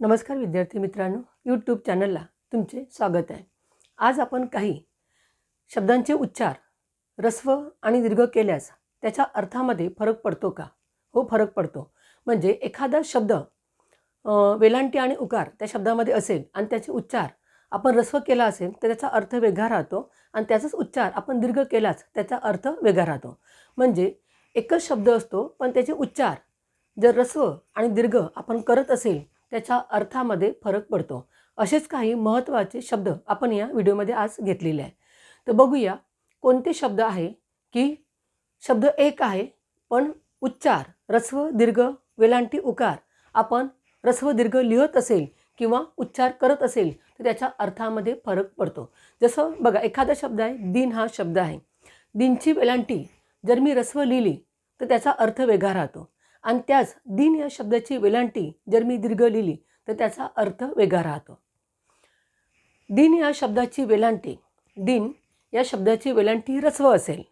नमस्कार विद्यार्थी मित्रांनो यूट्यूब चॅनलला तुमचे स्वागत आहे. आज आपण काही शब्दांचे उच्चार रस्व आणि दीर्घ केल्यास त्याच्या अर्थामध्ये फरक पडतो का? हो फरक पडतो. म्हणजे एखादा शब्द वेलांटी आणि उकार त्या शब्दामध्ये असेल आणि त्याचे उच्चार आपण रस्व केला असेल तर त्याचा अर्थ वेगळा राहतो आणि त्याचाच उच्चार आपण दीर्घ केलाच त्याचा अर्थ वेगळा राहतो. म्हणजे एकच शब्द असतो पण त्याचे उच्चार जर रस्व आणि दीर्घ आपण करत असेल त्याच्या अर्थामध्ये फरक पडतो. असेच काही महत्त्वाचे शब्द आपण या व्हिडिओमध्ये आज घेतलेले आहे तर बघूया कोणते शब्द आहे की शब्द एक आहे पण उच्चार रस्व दीर्घ वेलांटी उकार आपण रस्व दीर्घ लिहत असेल किंवा उच्चार करत असेल तर त्याच्या अर्थामध्ये फरक पडतो. जसं बघा एखादा शब्द आहे दिन हा शब्द आहे. दिनची वेलांटी जर मी रस्व लिहिली तर त्याचा अर्थ वेगळा राहतो. आणि त्याच दिन या शब्दाची वेलांटी जर मी दीर्घ लिहिली तर त्याचा अर्थ वेगळा राहतो. दिन या शब्दाची वेलांटी दिन या शब्दाची वेलांटी रस्व असेल.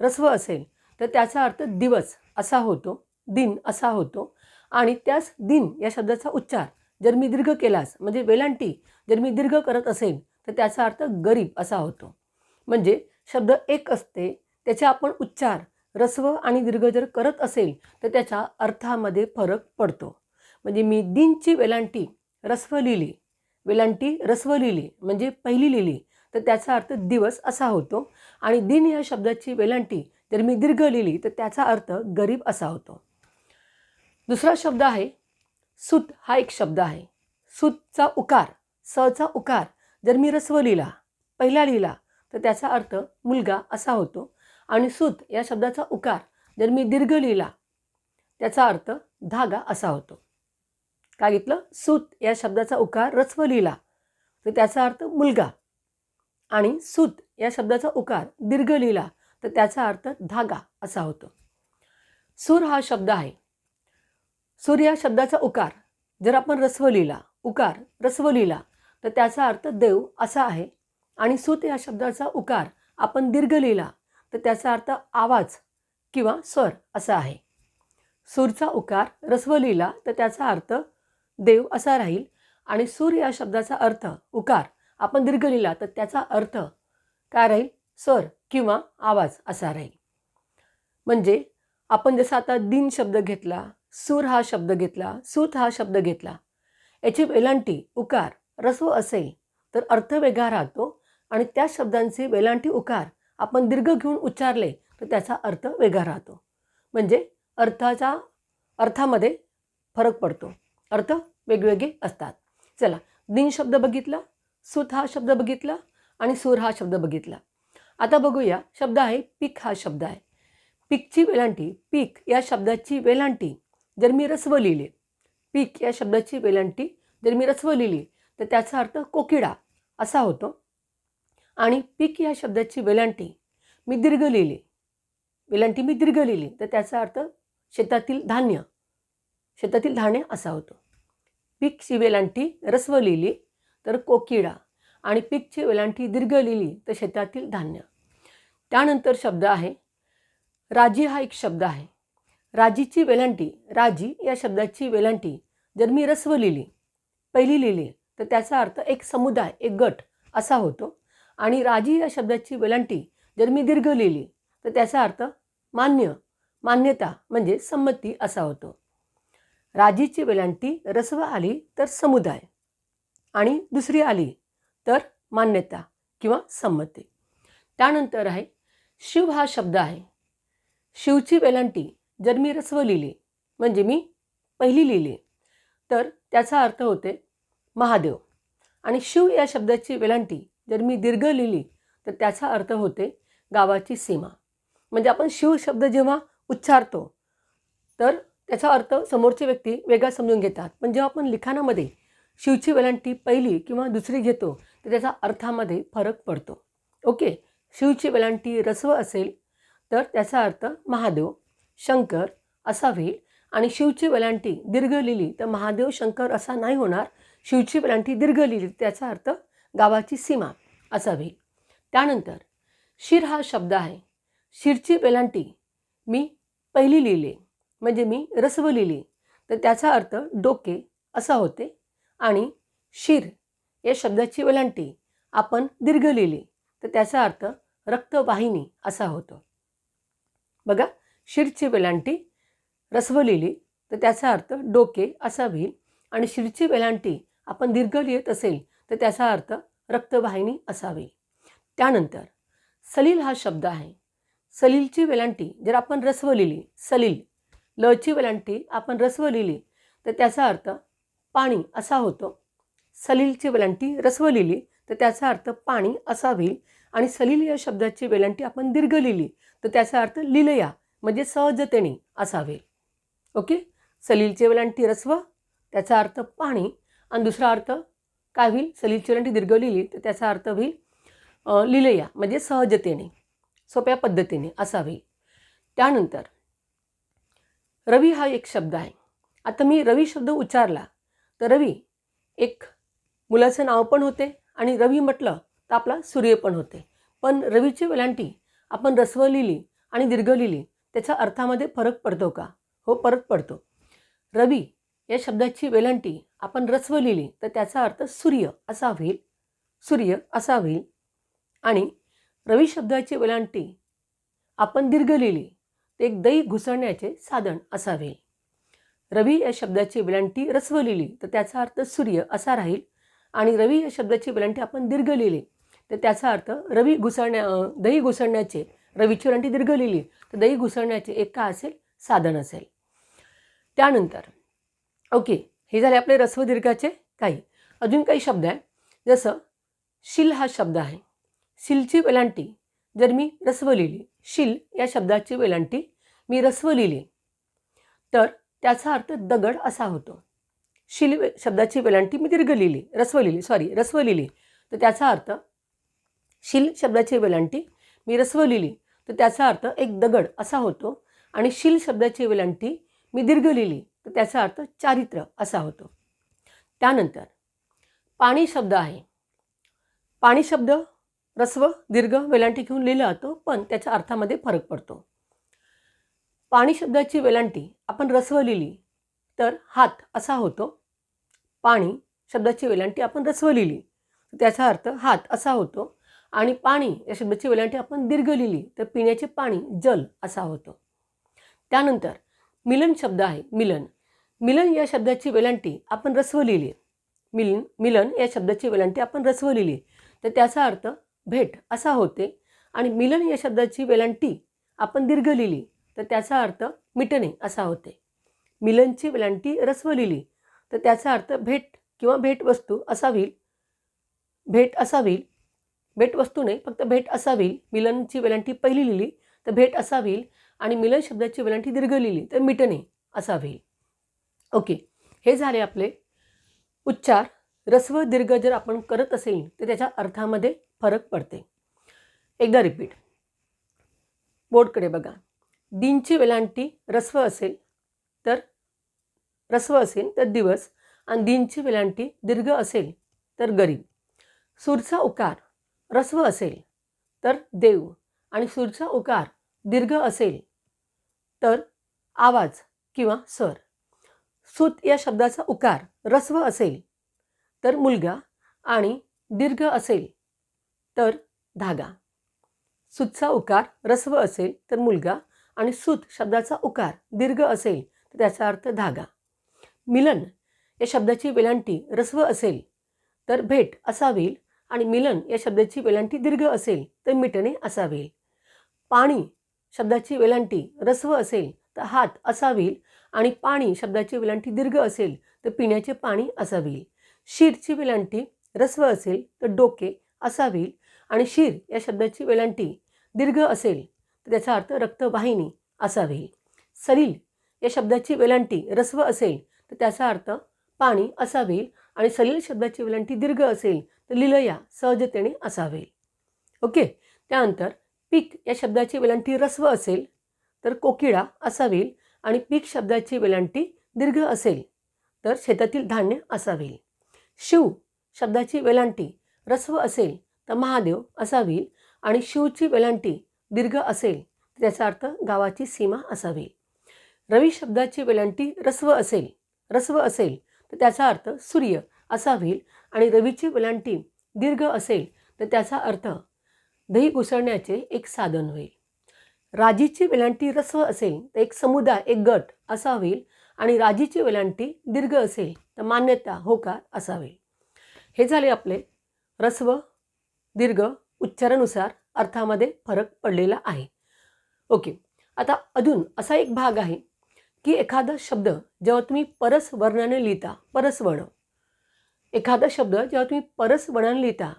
रस्व असेल तर त्याचा अर्थ दिवस असा होतो दिन असा होतो. आणि त्याच दिन या शब्दाचा उच्चार जर मी दीर्घ केलास म्हणजे वेलांटी जर मी दीर्घ करत असेल तर त्याचा अर्थ गरीब असा होतो. म्हणजे शब्द एक असते त्याचे आपण उच्चार रस्व आणि दीर्घ जर करत असेल तर त्याच्या अर्थामध्ये फरक पडतो. म्हणजे मी दिनची वेलांटी रस्व लिहिली. वेलांटी रस्व लिहिली म्हणजे पहिली लिहिली. तर त्याचा अर्थ दिवस असा होतो. आणि दिन या शब्दाची वेलांटी जर मी दीर्घ लिहिली तर त्याचा अर्थ गरीब असा होतो. दुसरा शब्द आहे सूत हा एक शब्द आहे. सूतचा उकार सचा उकार जर मी रस्व लिहिला पहिला लिहिला तर त्याचा अर्थ मुलगा असा होतो. आणि सूत या शब्दाचा उकार. जर मी दीर्घ लिहिला त्याचा अर्थ धागा असा होतो. काय घेतलं? सूत या शब्दाचा उकार रस्व लिहिला तर त्याचा अर्थ मुलगा. आणि सूत या शब्दाचा उकार दीर्घ लिहिला तर त्याचा अर्थ धागा असा होतो. सूर हा शब्द आहे. सूर या शब्दाचा उकार. जर आपण रस्व लिहिला उकार रस्व लिहिला तर त्याचा अर्थ देव असा आहे. आणि सूत या शब्दाचा उकार आपण दीर्घ लिहिला तर त्याचा अर्थ आवाज किंवा स्वर असा आहे. सूरचा उकार रस्व लिहिला तर त्याचा अर्थ देव असा राहील. आणि सूर या शब्दाचा अर्थ उकार. आपण दीर्घ लिहिला तर त्याचा अर्थ काय राहील? स्वर किंवा आवाज असा राहील. म्हणजे आपण जसं आता दिन शब्द घेतला सूर हा शब्द घेतला सूत हा शब्द घेतला. याची वेलांटी उकार रस्व असेल तर अर्थ वेगळा राहतो. आणि त्या शब्दांचे वेलांटी उकार आपण दीर्घ घेऊन उच्चारले तर त्याचा अर्थ वेगळा राहतो. म्हणजे अर्थाचा अर्थामध्ये फरक पडतो. अर्थ वेगवेगळे असतात. चला दिन शब्द बघितला सुत हा शब्द बघितला आणि सूर हा शब्द बघितला. आता बघूया शब्द आहे पीक हा शब्द आहे. पीकची वेलांटी पीक या शब्दाची वेलांटी जर मी रस्व लिहिले. पीक या शब्दाची वेलांटी जर मी रस्व लिहिली तर त्याचा अर्थ कोकिडा असा होतो. आणि पीक या शब्दाची वेलांटी मी दीर्घ लिहिली. वेलांटी मी दीर्घ लिहिली. तर त्याचा अर्थ शेतातील धान्य. शेतातील धान्य असा होतो. पीकची वेलांटी रस्व लिहिली तर कोकिडा आणि पीकची वेलांटी दीर्घ लिहिली तर शेतातील धान्य. त्यानंतर शब्द आहे राजी हा एक शब्द आहे. राजीची वेलांटी राजी या शब्दाची वेलांटी जर मी रस्व लिहिली पहिली लिहिली तर त्याचा अर्थ एक समुदाय एक गट असा होतो. आणि राजी या शब्दाची वेलांटी जर मी दीर्घ लिहिली तर त्याचा अर्थ मान्य मान्यता म्हणजे संमती असा होतो. राजीची वेलांटी रस्व आली तर समुदाय आणि दुसरी आली तर मान्यता किंवा संमती. त्यानंतर आहे शिव हा शब्द आहे. शिवची वेलांटी जर मी रस्व लिहिली म्हणजे मी पहिली लिहिली तर त्याचा अर्थ होते महादेव. आणि शिव या शब्दाची वेलांटी जर मी दीर्घ लिहिली तर त्याचा अर्थ होते गावाची सीमा. म्हणजे आपण शिव शब्द जेव्हा उच्चारतो तर त्याचा अर्थ समोरची व्यक्ती वेगळा समजून घेतात. पण जेव्हा आपण लिखाणामध्ये शिवची वेलांटी पहिली किंवा दुसरी घेतो तर त्याचा अर्थामध्ये फरक पडतो. ओके? शिवची वेलांटी रस्व असेल तर त्याचा अर्थ महादेव शंकर असा होईल. आणि शिवची वेलांटी दीर्घ लिहिली तर महादेव शंकर असा नाही होणार. शिवची वेलांटी दीर्घ लिहिली त्याचा अर्थ गावाची सीमा असावी. त्यानंतर शिर हा शब्द आहे. शिरची वेलांटी मी पहिली लिहिली. म्हणजे मी रस्व लिहिली. तर त्याचा अर्थ डोके असा होते. आणि शिर या शब्दाची वेलांटी आपण दीर्घ लिहिली. तर त्याचा अर्थ रक्तवाहिनी असा होतो. बघा शिरची वेलांटी रस्व लिहिली. तर त्याचा अर्थ डोके असा होईल आणि शिरची वेलांटी आपण दीर्घ लिहित असेल तर त्याचा अर्थ रक्तवाहिनी असावी. त्यानंतर सलील हा शब्द आहे. सलीलची वेलांटी जर आपण रस्व लिहिली सलील लची वेलांटी आपण रस्व लिहिली तर त्याचा अर्थ पाणी असा होतो. सलीलची वेलांटी रस्व लिहिली तर त्याचा अर्थ पाणी असा होईल आणि सलील या शब्दाची वेलांटी आपण दीर्घ लिहिली तर त्याचा अर्थ लिलया म्हणजे सहजतेने असा होईल ओके? सलीलची वेलांटी रस्व त्याचा अर्थ पाणी. आणि दुसरा अर्थ काय होईल? सलीलची वेलांटी दीर्घ लिहिली तर त्याचा अर्थ होईल लिलया म्हणजे सहजतेने सोप्या पद्धतीने असा होईल. त्यानंतर रवी हा एक शब्द आहे. आता मी रवी शब्द उच्चारला तर रवी एक मुलाचं नाव पण होते आणि रवी म्हटलं तर आपला सूर्य पण होते. पण रवीची वेलांटी आपण रस्व लिहिली आणि दीर्घ लिहिली त्याच्या अर्थामध्ये फरक पडतो का? हो परत पडतो. रवी या शब्दाची वेलांटी आपण रस्व लिहिली तर त्याचा अर्थ सूर्य असा होईल सूर्य असा होईल आणि रवी शब्दाची वेलांटी आपण दीर्घ लिहिली ते एक दही घुसळण्याचे साधन असावे रवी या शब्दाची वेलांटी रस्व लिहिली तर त्याचा अर्थ सूर्य असा राहील. आणि रवी या शब्दाची वेलांटी आपण दीर्घ लिहिली तर त्याचा अर्थ रवी घुसळण्या दही घुसळण्याचे रवीची वेलांटी दीर्घ लिहिली तर दही घुसळण्याचे एक का असेल? साधन असेल. त्यानंतर ओके हे झाले आपले रस्व दीर्घाचे काही. अजून काही शब्द आहे. जसं शिल हा शब्द आहे. शिलची वेलांटी जर मी रस्व लिहिली शिल या शब्दाची वेलांटी मी रस्व लिहिली तर त्याचा अर्थ दगड असा होतो. शिल वे- शब्दाची वेलांटी मी दीर्घ लिहिली रस्व लिहिली सॉरी रस्व लिहिली तर त्याचा अर्थ शिल शब्दाची वेलांटी मी रस्व लिहिली तर त्याचा अर्थ एक दगड असा होतो आणि शिल शब्दाची वेलांटी मी दीर्घ लिहिली. तर त्याचा अर्थ चारित्र्य असा होतो. त्यानंतर पाणी शब्द आहे. पाणी शब्द रस्व दीर्घ वेलांटी घेऊन लिहिला जातो पण त्याच्या अर्थामध्ये फरक पडतो. पाणी शब्दाची वेलांटी आपण रस्व लिहिली तर हात असा होतो. पाणी शब्दाची वेलांटी आपण रस्व लिहिली त्याचा अर्थ हात असा होतो. आणि पाणी या शब्दाची वेलांटी आपण दीर्घ लिहिली तर पिण्याचे पाणी जल असा होतो. त्यानंतर मिलन शब्द आहे मिलन. मिलन या शब्दाची वेलांटी आपण रस्व लिहिली मिलन मिलन या शब्दाची वेलांटी आपण रस्व लिहिली तर त्याचा अर्थ भेट असा होते. आणि मिलन या शब्दाची वेलांटी आपण दीर्घ लिहिली तर त्याचा अर्थ मिटणे असा होते. मिलनची वेलांटी रस्व लिहिली तर त्याचा अर्थ भेट किंवा भेटवस्तू असा भेट असावी. होईल भेटवस्तू नाही फक्त भेट असावी. मिलनची वेलांटी पहिली लिहिली तर भेट असावी. आणि मिलन शब्दाची वेलांटी दीर्घ लिहिली तर मिटणे असा होईल ओके हे झाले आपले उच्चार. रस्व दीर्घ जर आपण करत असेल तर त्याच्या अर्थामध्ये फरक पडते. एकदा रिपीट बोर्डकडे बघा. दिनची वेलांटी रस्व असेल तर रस्व असेल तर दिवस. आणि दिनची वेलांटी दीर्घ असेल तर गरीब. सूरचा उकार रस्व असेल तर देव. आणि सूरचा उकार दीर्घ असेल तर आवाज किंवा सर सूत या शब्दाचा उकार रस्व असेल तर मुलगा आणि दीर्घ असेल तर धागा. सुतचा उकार रस्व असेल तर मुलगा आणि सूत शब्दाचा उकार दीर्घ असेल तर त्याचा अर्थ धागा. मिलन या शब्दाची वेलांटी रस्व असेल तर भेट असा होईल आणि मिलन या शब्दाची वेलांटी दीर्घ असेल तर मिटणे असा होईल पाणी शब्दाची वेलांटी रस्व असेल तर हात असा होईल आणि पाणी शब्दाची वेलांटी दीर्घ असेल तर पिण्याचे पाणी असा होईल शीरची वेलांटी रस्व असेल तर डोके असा होईल आणि शीर या शब्दाची वेलांटी दीर्घ असेल तर त्याचा अर्थ रक्तवाहिनी असा होईल सलील या शब्दाची वेलांटी रस्व असेल तर त्याचा अर्थ पाणी असा होईल आणि सलील शब्दाची वेलांटी दीर्घ असेल तर लिलया सहजतेने असा होईल ओके त्यानंतर पीक या शब्दाची वेलांटी रस्व असेल तर कोकिळा असा होईल आणि पीक शब्दाची वेलांटी दीर्घ असेल तर शेतातील धान्य असा होईल शिव शब्दाची वेलांटी रस्व असेल तर महादेव असा होईल आणि शिवची वेलांटी दीर्घ असेल तर त्याचा अर्थ गावाची सीमा असावी. रवी शब्दाची वेलांटी रस्व असेल रस्व असेल तर त्याचा अर्थ सूर्य असा होईल आणि रवीची वेलांटी दीर्घ असेल तर त्याचा अर्थ दही घुसळण्याचे एक साधन होईल. राजीची वेलांटी रस्व असेल तर एक समुदाय एक गट असा होईल आणि राजीची वेलांटी दीर्घ असेल तर मान्यता होकार असा होईल हे झाले आपले रस्व दीर्घ उच्चारानुसार अर्थामध्ये फरक पडलेला आहे. ओके आता अजून असा एक भाग आहे की एखादा शब्द जेव्हा तुम्ही परस वर्णाने लिहिता परसवर्ण. एखादा शब्द जेव्हा तुम्ही परसवर्णाने लिहिता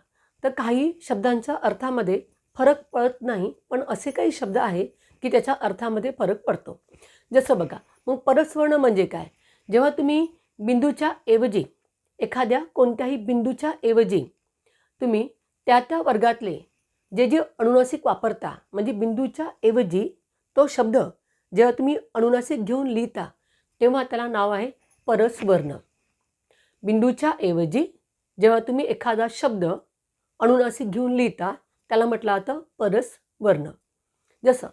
तर काही शब्दांच्या अर्थामध्ये फरक पडत नाही पण असे काही शब्द आहे की त्याच्या अर्थामध्ये फरक पडतो. जसं बघा मग परस्वर्ण म्हणजे काय? जेव्हा तुम्ही बिंदूच्या ऐवजी एखाद्या कोणत्याही बिंदूच्या ऐवजी तुम्ही त्या त्या वर्गातले जे जे अनुनासिक वापरता म्हणजे बिंदूच्या ऐवजी तो शब्द जेव्हा तुम्ही अनुनासिक घेऊन लिहिता तेव्हा त्याला नाव आहे परस्वर्ण. बिंदूच्या ऐवजी जेव्हा तुम्ही एखादा शब्द अनुनासिक घेऊन लिहिता त्याला म्हटलं आता परस वर्ण. जसं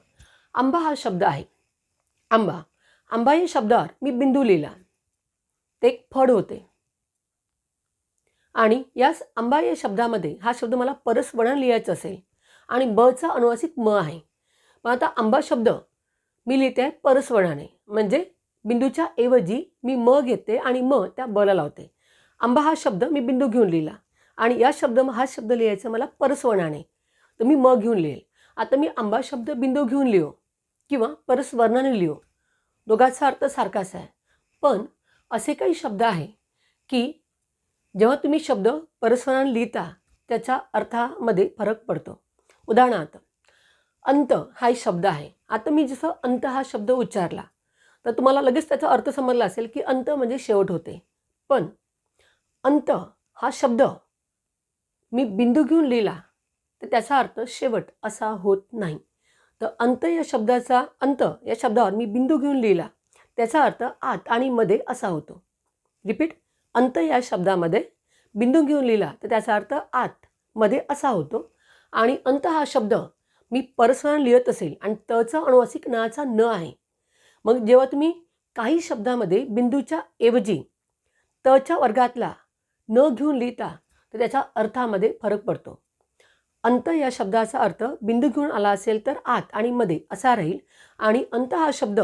आंबा हा शब्द आहे. आंबा आंबा या शब्दावर मी बिंदू लिहिला. ते एक फळ होते. आणि याच आंबा या शब्दामध्ये हा शब्द मला परस वर्ण लिहायचा असेल. आणि बचा अनुवासिक म आहे. मग आता आंबा शब्द मी लिहिते आहे परसवर्णाने म्हणजे बिंदूच्या ऐवजी मी म घेते आणि म त्या बला लावते. आंबा हा शब्द मी बिंदू घेऊन लिहिला. आणि या शब्द हा शब्द लिहायचा मला परस्वर्णाने. तर मी म घेऊन लिहेल. आता मी आंबा शब्द बिंदू घेऊन लिहो किंवा परस्वर्णाने लिहो. दोघांचा अर्थ सारखाच आहे. पण असे काही शब्द आहे की जेव्हा तुम्ही शब्द परस्वराने लिहिता त्याच्या अर्थामध्ये फरक पडतो. उदाहरणार्थ अंत हा एक शब्द आहे. आता मी जसं अंत हा शब्द उच्चारला तर तुम्हाला लगेच त्याचा अर्थ समजला असेल की अंत म्हणजे शेवट होते. पण अंत हा शब्द मी बिंदू घेऊन लिहिला तर त्याचा अर्थ शेवट असा होत नाही. तर अंत या शब्दाचा अंत या शब्दावर मी बिंदू घेऊन लिहिला त्याचा अर्थ आत आणि मध्ये असा होतो. रिपीट अंत या शब्दामध्ये बिंदू घेऊन लिहिला तर त्याचा अर्थ आत मध्ये असा होतो. आणि अंत हा शब्द मी परस्वरण लिहित असेल आणि तचा अनुवासिक नाचा न आहे. मग जेव्हा तुम्ही काही शब्दामध्ये बिंदूच्या ऐवजी तच्या वर्गातला न घेऊन लिहिता तर त्याच्या अर्थामध्ये फरक पडतो. अंत या शब्दाचा अर्थ बिंदू घेऊन आला असेल तर आत आणि मध्ये असा राहील. आणि अंत हा शब्द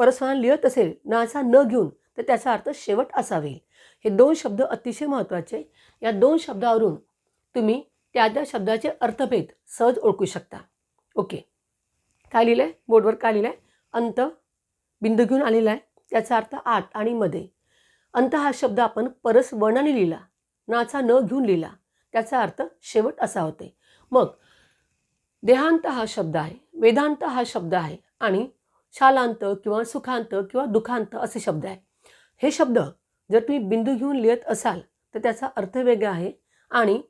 परस्परांना लिहित असेल नाचा न घेऊन तर त्याचा अर्थ शेवट असा होईल हे दोन शब्द अतिशय महत्त्वाचे. या दोन शब्दावरून तुम्ही त्या त्या शब्दाचे अर्थभेद सहज ओळखू शकता. ओके. काय लिहिलं आहे बोर्डवर काय लिहिलं आहे अंत बिंदू घेऊन आलेला आहे. त्याचा अर्थ आत आणि मध्ये. अंत हा शब्द आपण परस वर्णाने लिहिला. नाचा न घेऊन लिहिला. त्याचा अर्थ शेवट असा होते. मग देहांत हा शब्द आहे वेदांत हा शब्द आहे आणि शालांत किंवा सुखांत किंवा दुखांत असे शब्द आहे. हे शब्द जर तुम्ही बिंदू घेऊन लिहित असाल तर त्याचा अर्थ वेगळा आहे आणि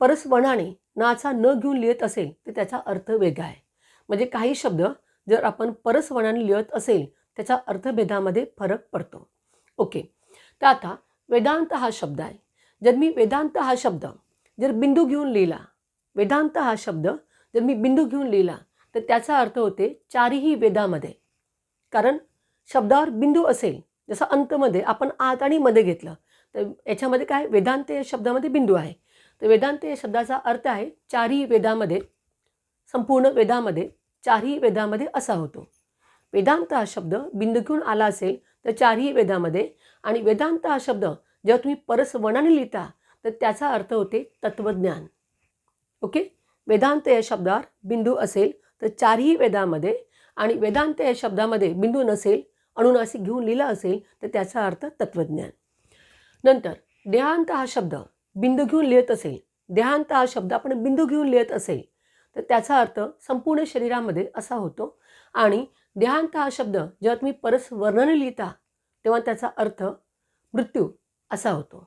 परस्वनाने नाचा न घेऊन लिहित असेल तर त्याचा अर्थ वेगळा आहे. म्हणजे काही शब्द जर आपण परस्वनाने लिहित असेल त्याचा अर्थभेदामध्ये फरक पडतो. ओके. तर आता वेदांत हा शब्द आहे. जर मी वेदांत हा शब्द जर बिंदू घेऊन लिहिला वेदांत हा शब्द जर मी बिंदू घेऊन लिहिला तर त्याचा अर्थ होते चारही वेदामध्ये. कारण शब्दावर बिंदू असेल जसं अंतमध्ये आपण आत आणि मध्ये घेतलं तर याच्यामध्ये काय? वेदांत या शब्दामध्ये बिंदू आहे. तर वेदांत या शब्दाचा अर्थ आहे चारही वेदामध्ये संपूर्ण वेदामध्ये चारही वेदामध्ये असा होतो. वेदांत हा शब्द बिंदू घेऊन आला असेल तर चारही वेदामध्ये आणि वेदांत हा शब्द जेव्हा तुम्ही परसवनाने लिहिता तर त्याचा अर्थ होते तत्त्वज्ञान ओके वेदांत या शब्दावर बिंदू असेल तर चारही वेदामध्ये आणि वेदांत या शब्दामध्ये बिंदू नसेल अनुनासिक घेऊन लिहिला असेल तर त्याचा अर्थ तत्त्वज्ञान नंतर देहांत हा शब्द बिंदू घेऊन लिहित असेल देहांत हा शब्द आपण बिंदू घेऊन लिहित असेल तर त्याचा अर्थ संपूर्ण शरीरामध्ये असा होतो. आणि देहांत हा शब्द जेव्हा तुम्ही परस वर्णने लिहिता तेव्हा त्याचा अर्थ मृत्यू असा होतो.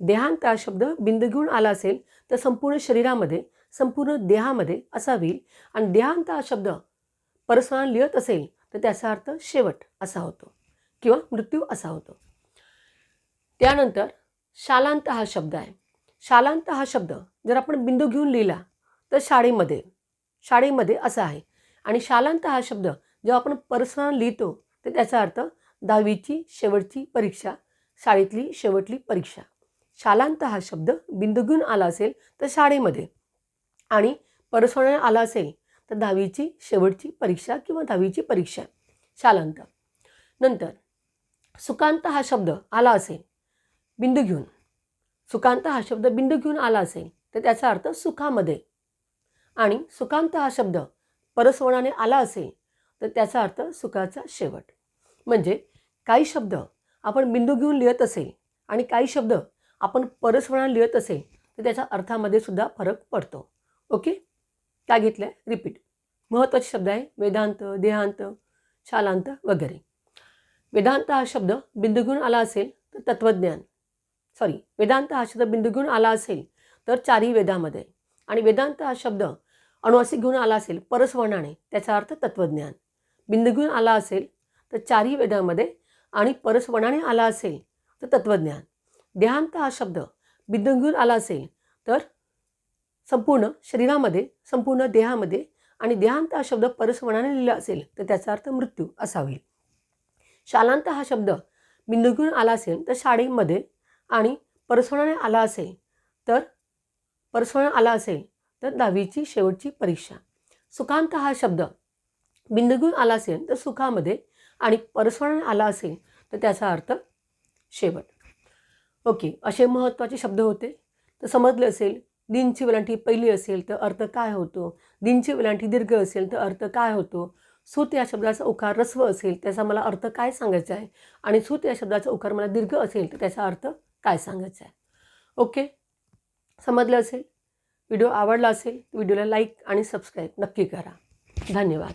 देहांत हा शब्द बिंद घेऊन आला असेल तर संपूर्ण शरीरामध्ये संपूर्ण देहामध्ये असा होईल आणि देहांत हा शब्द परस्परांना लिहित असेल तर त्याचा अर्थ शेवट असा होतो किंवा मृत्यू असा होतो. त्यानंतर शालांत हा शब्द आहे. शालांत हा शब्द जर आपण बिंदू घेऊन लिहिला तर शाळेमध्ये शाळेमध्ये असा आहे. आणि शालांत हा शब्द जेव्हा आपण परस्वरान लिहितो तर त्याचा अर्थ दहावीची शेवटची परीक्षा शाळेतली शेवटली परीक्षा. शालांत हा शब्द बिंदुगुण घेऊन आला असेल तर शाळेमध्ये. आणि परस्वराने आला असेल तर दहावीची शेवटची परीक्षा किंवा दहावीची परीक्षा. शालांत. नंतर सुकांत हा शब्द आला असेल बिंदू घेऊन सुकांत हा शब्द बिंदू घेऊन आला असेल तर त्याचा अर्थ सुखामध्ये. आणि सुकांत हा शब्द परसवणाने आला असेल तर त्याचा अर्थ सुखाचा शेवट. म्हणजे काही शब्द आपण बिंदू घेऊन लिहित असेल आणि काही शब्द आपण परस्वराने लिहित असेल तर त्याच्या अर्थामध्ये सुद्धा फरक पडतो. ओके? काय घेतलं आहे रिपीट महत्त्वाचे शब्द आहे. वेदांत देहांत शालांत वगैरे. वेदांत हा शब्द बिंदू घेऊन आला असेल तर तत्त्वज्ञान. सॉरी वेदांत हा शब्द बिंदू घेऊन आला असेल तर चारही वेदामध्ये. आणि वेदांत हा शब्द अनुवासिक घेऊन आला असेल परस्वर्णाने त्याचा अर्थ तत्त्वज्ञान. बिंदू घेऊन आला असेल तर चारही वेदामध्ये आणि परस्वर्णाने आला असेल तर तत्त्वज्ञान देहांत हा शब्द. बिंदू आला असेल तर संपूर्ण शरीरामध्ये संपूर्ण देहामध्ये आणि देहांत हा शब्द परस्वराने लिहिला असेल तर त्याचा अर्थ मृत्यू असा होईल शालांत हा शब्द बिंदू घेऊन आला असेल तर शाळेमध्ये आणि परस्वराने आला असेल तर परस्वराने आला असेल तर दहावीची शेवटची परीक्षा. सुखांत हा शब्द बिंदू घेऊन आला असेल तर सुखामध्ये आणि परस्मरण आला असेल तर त्याचा अर्थ शेवट. ओके असे महत्त्वाचे शब्द होते. तर समजले असेल दिनची वेलांटी पहिली असेल तर अर्थ काय होतो? दिनची वेलांटी दीर्घ असेल तर अर्थ काय होतो? सूत या शब्दाचा उकार रस्व असेल त्याचा मला अर्थ काय सांगायचा आहे? आणि सूत या शब्दाचा उकार मला दीर्घ असेल तर त्याचा अर्थ काय सांगायचा आहे? ओके समजलं असेल? व्हिडिओ आवडला असेल व्हिडिओला लाईक आणि सबस्क्राईब नक्की करा. धन्यवाद.